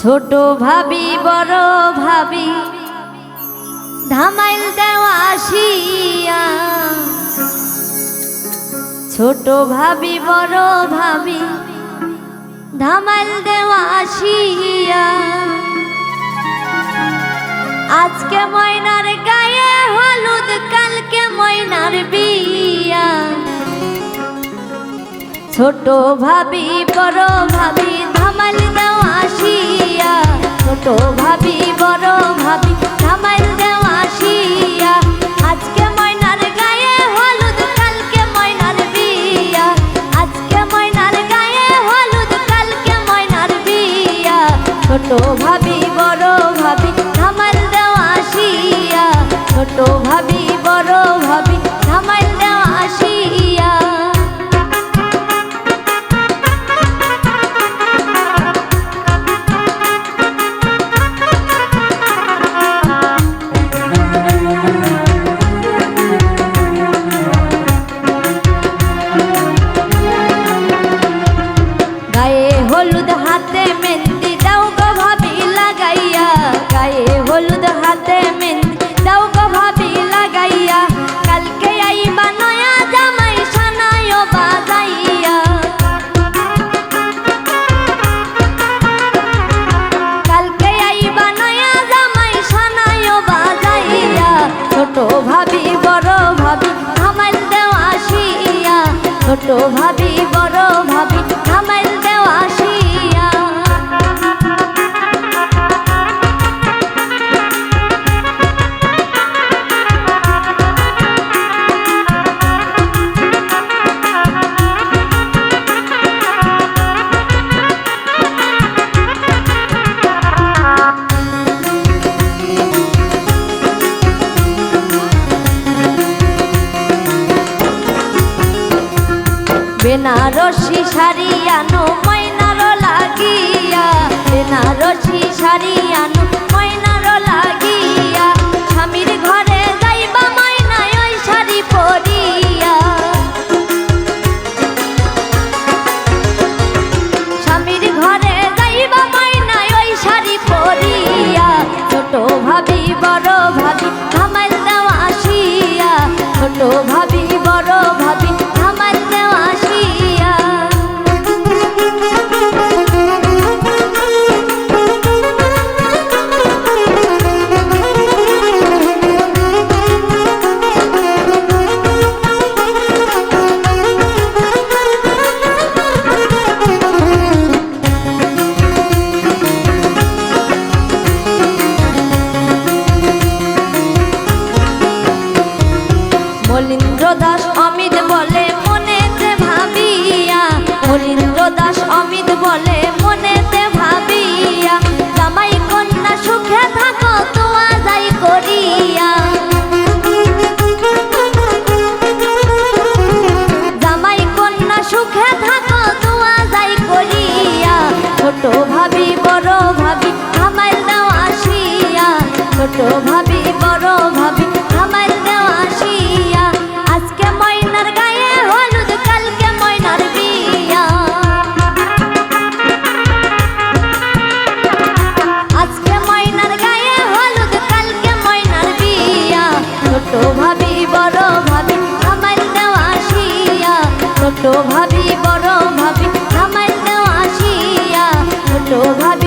ছোট ভাবি, বড় ভাবি, ধামাইল দেওয়া আসিয়া। ছোট ভাবি, বড় ভাবি, ধামাইল দেওয়া আসিয়া। আজকে ময়নার গায়ে হলুদ, কালকে ময়নার বিয়া। ছোট ভাবি, বড় ভাবি, ধামাইল দেওয়া ছোট ভাবি, বড় ভাবি ধামাল দেওয়া শিয়া আজকে ময়নার গায়ে হলুদ, কালকে ময়নার বিয়া। আজকে ময়নার গায়ে হলুদ, কালকে ময়নার বিয়া। ছোট ভাবি ছোট বেনারসি শাড়ি আনো লাগিয়া। বেনারসি আনো ছোট ভাবি বড় ভাবি আমার দাও আসিয়া। ছোট ভাবি বড় ভাবি প্রভাত